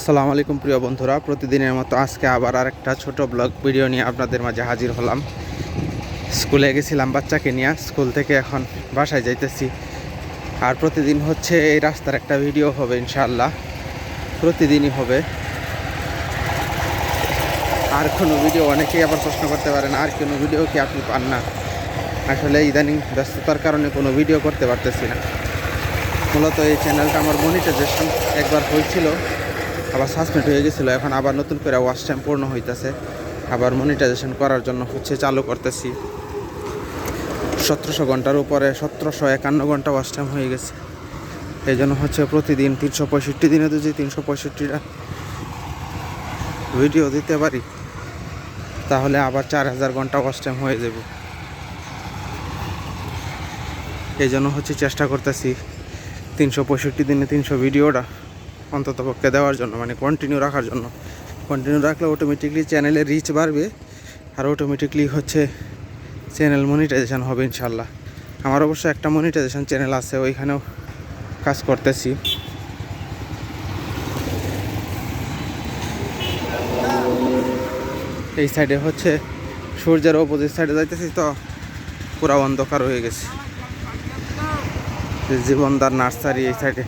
আসসালামু আলাইকুম প্রিয় বন্ধুরা, প্রতিদিনের মতো আজকে আবার আর একটা ছোট ব্লগ ভিডিও নিয়ে আপনাদের মাঝে হাজির হলাম। স্কুলে গেছিলাম বাচ্চাকে নিয়ে, স্কুল থেকে এখন বাসায় যাইতেছি। আর প্রতিদিন হচ্ছে এই রাস্তার একটা ভিডিও হবে ইনশাআল্লাহ, প্রতিদিনই হবে। আর কোনো ভিডিও অনেকেই আবার প্রশ্ন করতে পারেন, আর কোনো ভিডিও কি আপনি পান না? আসলে ইদানিং ব্যস্ততার কারণে কোনো ভিডিও করতে পারতেছি না। মূলত এই চ্যানেলটা আমার মনিটাইজেশন একবার হয়েছিল। আবার সাসপেন্ড হয়ে গেছিল, এখন আবার নতুন করে ওয়াচ টাইম পূর্ণ হইতেছে। আবার মনিটাইজেশন করার জন্য হচ্ছে চালু করতেছি। সতেরোশো ঘণ্টার উপরে সতেরোশো একান্ন ঘণ্টা ওয়াচ টাইম হয়ে গেছে। এই জন্য হচ্ছে প্রতিদিন তিনশো পঁয়ষট্টি দিনে তো যদি তিনশো পঁয়ষট্টিটা ভিডিও দিতে পারি, তাহলে আবার চার হাজার ঘণ্টা ওয়াচ টাইম হয়ে যাব। এই জন্য হচ্ছে চেষ্টা করতেছি তিনশো পঁয়ষট্টি দিনে তিনশো ভিডিওটা অন্তত পক্ষে দেওয়ার জন্য মানে কন্টিনিউ রাখার জন্য। কন্টিনিউ রাখলে অটোমেটিকলি চ্যানেলের রিচ বাড়বে আর অটোমেটিকলি হচ্ছে চ্যানেল মনিটাইজেশান হবে ইনশাল্লাহ। আমার অবশ্য একটা মনিটাইজেশান চ্যানেল আছে, ওইখানেও কাজ করতেছি। এই সাইডে হচ্ছে সূর্যের অপোজিট সাইডে যাইতেছি তো, পুরা অন্ধকার হয়ে গেছে। জীবনদার নার্সারি এই সাইডে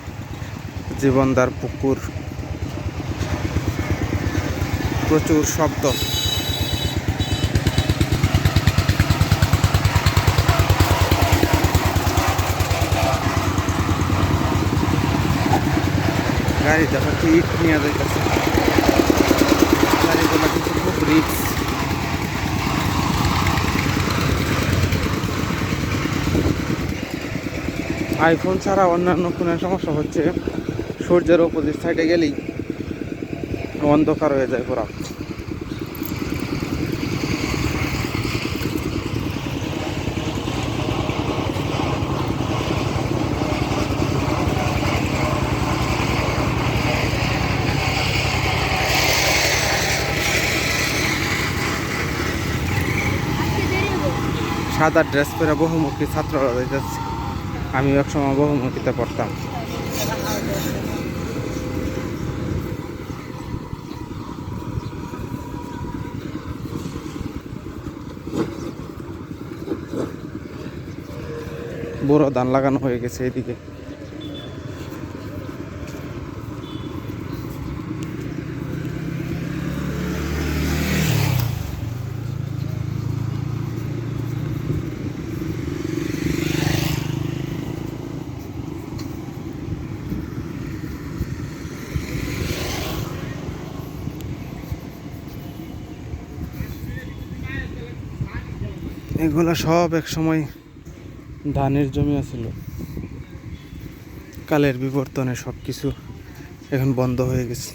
জীবনদার পুকুর। প্রচুর শব্দ। গাড়ি দেখো ইট নিয়ে যাইতেছে। আইফোন ছাড়া অন্যান্য ফোনের সমস্যা হচ্ছে? সূর্যের অপোজিট সাইডে গেলেই অন্ধকার হয়ে যায় পুরো। সাদা ড্রেস পরে বহুমুখী ছাত্ররা যাচ্ছে। আমি একসময় বহুমুখীতে পড়তাম। বড় ধান লাগানো হয়ে গেছে এদিকে। এগুলো সব এক সময় ধানের জমি আছিল। কালের বিবর্তনে সব কিছু এখন বন্ধ হয়ে গেছে।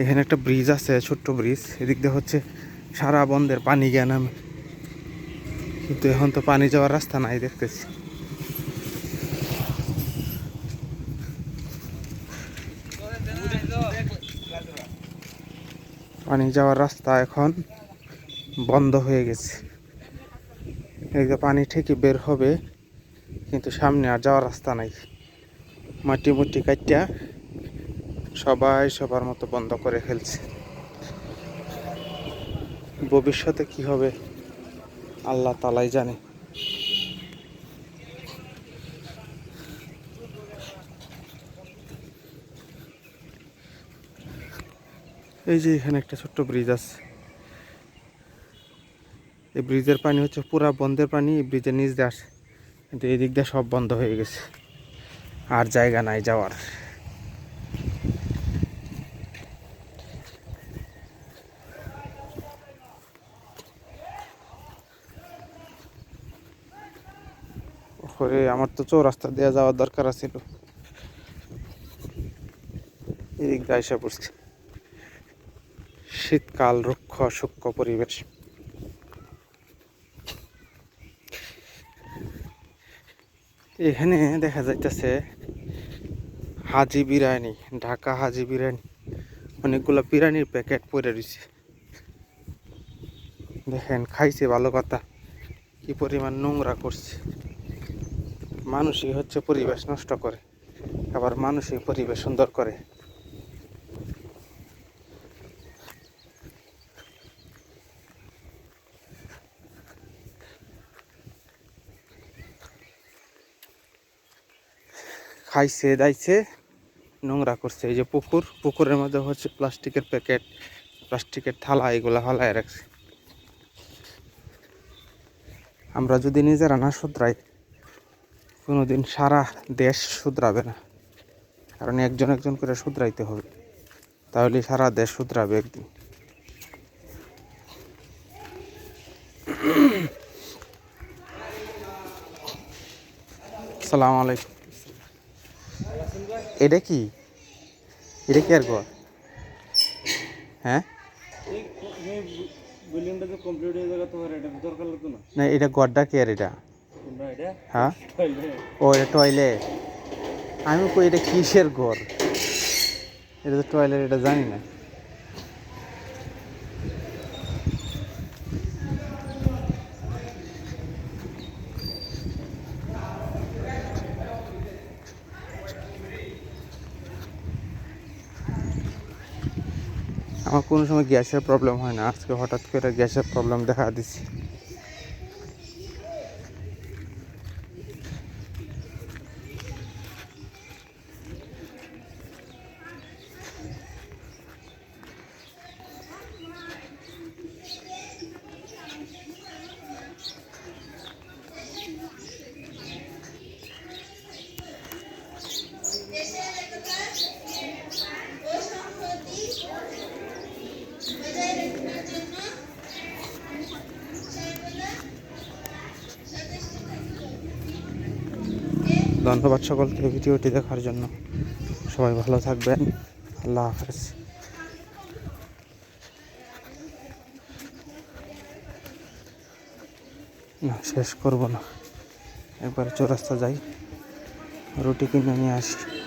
এখানে একটা ব্রিজ আছে, ছোট্ট ব্রিজ। এদিক দিয়ে হচ্ছে সারা বন্ধের পানি গিয়ে নামে। কিন্তু এখন তো পানি যাওয়ার রাস্তা নাই দেখতেছি। পানি যাওয়ার রাস্তা এখন বন্ধ হয়ে গেছে। এদিকে পানি ঠিকই বের হবে, কিন্তু সামনে আর যাওয়ার রাস্তা নাই। মাটি মুটি কাটিয়া সবাই সবার মতো বন্ধ করে ফেলছে। ভবিষ্যতে কি হবে, আল্লাহ তালাই জানে। এই যে এখানে একটা ছোট্ট ব্রিজ আছে। এই ব্রিজের পানি হচ্ছে পুরা বন্ধের পানি ব্রিজের নিচ দিয়ে আসে। কিন্তু এই দিক দিয়ে সব বন্ধ হয়ে গেছে। আর জায়গা নাই যাওয়ার। ওরে, আমার তো চৌরাস্তা দিয়ে যাওয়ার দরকার ছিল এদিক দিয়ে পড়ছে। শীতকাল, রুক্ষ, সূক্ষ্ম পরিবেশ। এখানে দেখা যাইতেছে হাজি বিরিয়ানি, ঢাকা হাজি বিরিয়ানি। অনেকগুলো বিরিয়ানির প্যাকেট পরে রয়েছে দেখেন, খাইছে ভালো কথা। কি পরিমাণ নোংরা করছে। মানুষই হচ্ছে পরিবেশ নষ্ট করে, আবার মানুষই পরিবেশ সুন্দর করে। খাইছে, দাইছে, নোংরা করছে। এই যে পুকুর, পুকুরের মধ্যে হচ্ছে প্লাস্টিকের প্যাকেট, প্লাস্টিকের থালা, এগুলো ফালায় রাখছে। আমরা যদি নিজেরা না শুধরাই, কোনোদিন সারা দেশ শুধরাবে না। কারণ একজন একজন করে শুধরাইতে হবে। তাহলে সারা দেশ শুধরাবে একদিন। সালাম আলাইকুম। এটা কি? এটা কি আর ঘর হ্যাঁ? না, এটা গড্ডা কি আর এটা। হ্যাঁ? ও, এটা টয়লেট আমি কই, এটা কিসের ঘর? এটা তো টয়লেট এটা জানি না। আমার কোনো সময় গ্যাসের প্রবলেম হয় না। আজকে হঠাৎ করে গ্যাসের প্রবলেম দেখা দিচ্ছে। ধন্যবাদ সকলকে ভিডিওটি দেখার জন্য। সবাই ভালো থাকবেন। আল্লাহ হাফেজ। না, শেষ করব না। একবার চৌরাস্তা যাই। রুটি কিনে নিয়ে আসি।